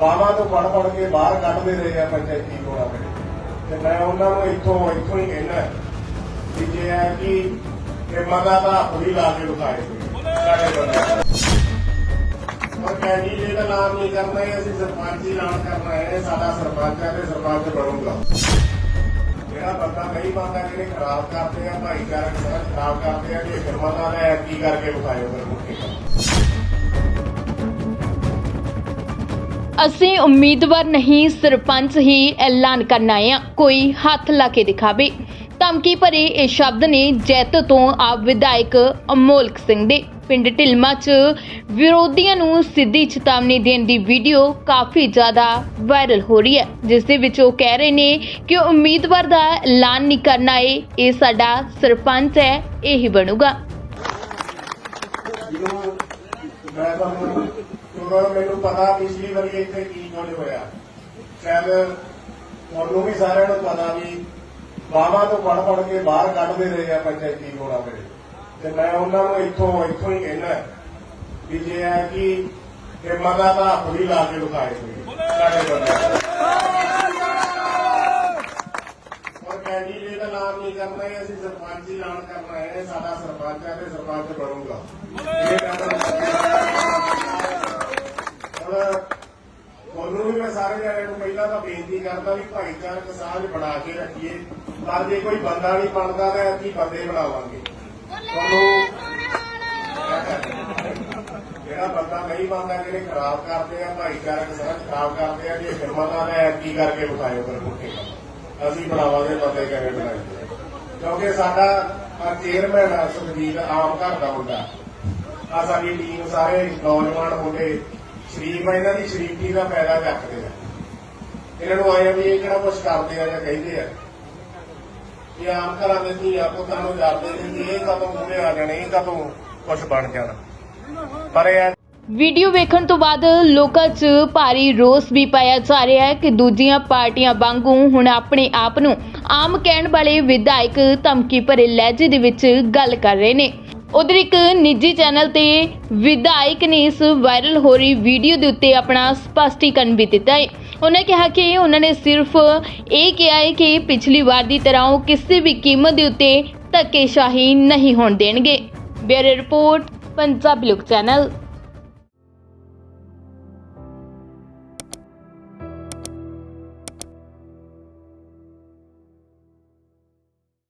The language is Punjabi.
ਬਾਵਾ ਤੋਂ ਪੜ ਪੜ ਕੇ ਬਾਹਰ ਕੱਢਦੇ ਰਹੇ ਆ ਪੰਚਾਇਤੀ ਕੋੜਾ ਤੇ ਮੈਂ ਉਹਨਾਂ ਨੂੰ ਇੱਥੋਂ ਇੱਥੋਂ ਹੀ ਕਹਿਣਾ ਕਿ ਜੇ ਹੈ ਕਿ ਇਹ ਮਦਾ ਤਾਂ ਪੂਰੀ ਲਾ ਕੇ ਵਿਖਾਏ ਸਾਡੇ ਬੰਦੇ ਔਰ ਕੈਂਡੀਡੇਟ ਦਾ ਨਾਮ ਨਹੀਂ ਕਰਨਾ ਹੈ ਅਸੀਂ ਸਰਪੰਚ ਹੀ ਐਲਾਨ ਕਰਨਾ ਹੈ ਸਾਡਾ ਸਰਪੰਚ ਹੈ ਤੇ ਸਰਪੰਚ ਬਣੂਗਾ। ਜਿਹੜਾ ਬੰਦਾ ਨਹੀਂ ਬੰਦਾ ਜਿਹੜੇ ਖਰਾਬ ਕਰਦੇ ਆ, ਭਾਈਚਾਰਕ ਸਾਂਝ ਖਰਾਬ ਕਰਦੇ ਆ ਕਿ ਫਿਰਮਾਦਾ ਨੇ ਕੀ ਕਰਕੇ ਵਿਖਾਇਓ ਫਿਰ ਮੁੱਕੇ ਅਸੀਂ ਉਮੀਦਵਾਰ ਨਹੀਂ, ਸਰਪੰਚ ਹੀ ਐਲਾਨ ਕਰਨ ਆਏ ਹਾਂ। ਕੋਈ ਹੱਥ ਲਾ ਕੇ ਦਿਖਾਵੇ। ਧਮਕੀ ਭਰੇ ਇਹ ਸ਼ਬਦ ਨੇ ਜੈਤ ਤੋਂ ਆਪ ਵਿਧਾਇਕ ਅਮੋਲਕ ਸਿੰਘ ਦੇ। ਪਿੰਡ ਢਿਲਮਾ 'ਚ ਵਿਰੋਧੀਆਂ ਨੂੰ ਸਿੱਧੀ ਚੇਤਾਵਨੀ ਦੇਣ ਦੀ ਵੀਡੀਓ ਕਾਫੀ ਜ਼ਿਆਦਾ ਵਾਇਰਲ ਹੋ ਰਹੀ ਹੈ। ਜਿਸ ਦੇ ਵਿੱਚ ਉਹ ਕਹਿ ਰਹੇ ਨੇ ਕਿ ਉਮੀਦਵਾਰ ਦਾ ਐਲਾਨ ਨਹੀਂ ਕਰਨਾ ਏ ਇਹ ਸਾਡਾ ਸਰਪੰਚ ਹੈ, ਇਹ ਹੀ ਬਣੂਗਾ। ਮੈਂ ਤੁਹਾਨੂੰ ਕਿਉਂਕਿ ਮੈਨੂੰ ਪਤਾ ਪਿਛਲੀ ਵਾਰੀ ਇੱਥੇ ਕੀ ਕੁਝ ਹੋਇਆ। ਸ਼ਾਇਦ ਤੁਹਾਨੂੰ ਵੀ ਸਾਰਿਆਂ ਨੂੰ ਪਤਾ ਵੀ ਬਾਵਾ ਤੋਂ ਪੜ ਪੜ ਕੇ ਬਾਹਰ ਕੱਢਦੇ ਰਹੇ ਆ ਪੰਚਾਇਤੀ ਕੋੜਾ ਵੇਲੇ ਤੇ ਮੈਂ ਉਹਨਾਂ ਨੂੰ ਇੱਥੋਂ ਇੱਥੋਂ ਹੀ ਕਹਿਣਾ ਕਿ ਜੇ ਹੈ ਕਿ ਇਹ ਮਦਾ ਤਾਂ ਪੂਰੀ ਲਾ ਕੇ ਵਿਖਾਏ ਹੋਏ ਸਾਡੇ ਬੰਦੇ ਕੈਂਡੀਡੇਟ ਦਾ ਨਾਮ ਨਹੀਂ ਕਰਨਾ ਹੈ? ਅਸੀਂ ਸਰਪੰਚ ਹੀ ਐਲਾਨ ਕਰਨਾ ਹੈ, ਸਾਡਾ ਸਰਪੰਚ ਹੈ ਤੇ ਸਰਪੰਚ ਬਣੂਗਾ ਇਹ ਕਹਿੰਦਾ ਹੁਣ ਤੁਹਾਨੂੰ ਵੀ ਮੈਂ ਸਾਰੇ ਜਣਿਆਂ ਨੂੰ ਪਹਿਲਾਂ ਤਾਂ ਬੇਨਤੀ ਕਰਦਾ ਵੀ ਭਾਈਚਾਰਕ ਸਾਂਝ ਬਣਾ ਕੇ ਰੱਖੀਏ। ਪਰ ਜੇ ਕੋਈ ਬੰਦਾ ਨਹੀਂ ਬਣਦਾ ਤਾਂ ਅਸੀਂ ਬੰਦੇ ਬਣਾਵਾਂਗੇ। ਤੁਹਾਨੂੰ ਜਿਹੜਾ ਬੰਦਾ ਨਹੀਂ ਬਣਦਾ, ਜਿਹੜੇ ਖਰਾਬ ਕਰਦੇ ਆ, ਭਾਈਚਾਰਕ ਸਾਂਝ ਖਰਾਬ ਕਰਦੇ ਆ, ਜੇ ਫਿਰਮਾਦਾ ਨੇ ਕੀ ਕਰਕੇ ਵਿਖਾਇਓ ਫਿਰ ਮੁੱਕੇ ਅਸੀਂ ਬਣਾਵਾਂਗੇ ਬੰਦੇ ਕਿਵੇਂ ਬਣਾਏ ਕਿਉਂਕਿ ਸਾਡਾ ਚੇਅਰਮੈਨ ਸੁਖਜੀਤ, ਆਮ ਘਰ ਦਾ ਮੁੰਡਾ। ਆ ਸਾਡੀ ਟੀਮ ਸਾਰੇ ਨੌਜਵਾਨ ਮੁੰਡੇ ਸ਼ਰੀਫ ਆ, ਇਹਨਾਂ ਦੀ ਸ਼ਰੀਫੀ ਦਾ ਫਾਇਦਾ ਚੱਕਦੇ ਆ? ਇਹਨਾਂ ਨੂੰ ਆਇਆ ਵੀ ਇਹ ਕਿਹੜਾ ਕੁਝ ਕਰਦੇ ਆ ਜਾਂ ਕਹਿੰਦੇ ਆ। ਇਹ ਆਮ ਘਰਾਂ ਦੇ ਧੀਆ ਪੁੱਤਾਂ ਨੂੰ ਜਾਂਦੇ ਨੇ ਇਹ ਕਦੋਂ ਮੂਹਰੇ ਆ ਜਾਣੇ, ਇਹ ਕਦੋਂ ਕੁਝ ਬਣ ਜਾਣਾ। ਪਰ ਇਹ ਵੀਡੀਓ ਵੇਖਣ ਤੋਂ ਬਾਅਦ ਲੋਕਾਂ 'ਚ ਭਾਰੀ ਰੋਸ ਵੀ ਪਾਇਆ ਜਾ ਰਿਹਾ ਹੈ ਕਿ ਦੂਜੀਆਂ ਪਾਰਟੀਆਂ ਵਾਂਗੂ ਹੁਣ ਆਪਣੇ ਆਪ ਨੂੰ ਆਮ ਕਹਿਣ ਵਾਲੇ ਵਿਧਾਇਕ ਧਮਕੀ ਭਰੇ ਲਹਿਜੇ ਦੇ ਵਿੱਚ ਗੱਲ ਕਰ ਰਹੇ ਨੇ। ਉਧਰ ਇੱਕ ਨਿੱਜੀ ਚੈਨਲ ਤੇ ਵਿਧਾਇਕ ਨੇ ਇਸ ਵਾਇਰਲ ਹੋ ਰਹੀ ਵੀਡੀਓ ਦੇ ਉੱਤੇ ਆਪਣਾ ਸਪਸ਼ਟੀਕਰਨ ਵੀ ਦਿੱਤਾ ਹੈ। ਉਹਨਾਂ ਕਿਹਾ ਕਿ ਉਹਨਾਂ ਨੇ ਸਿਰਫ ਇਹ ਕਿਹਾ ਹੈ ਕਿ ਪਿਛਲੀ ਵਾਰ ਦੀ ਤਰ੍ਹਾਂ ਉਹ ਕਿਸੇ ਵੀ ਕੀਮਤ ਦੇ ਉੱਤੇ ਧੱਕੇਸ਼ਾਹੀ ਨਹੀਂ ਹੋਣ ਦੇਣਗੇ। ਬਿਊਰੋ ਰਿਪੋਰਟ, ਪੰਜਾਬੀ ਲੋਕ ਚੈਨਲ।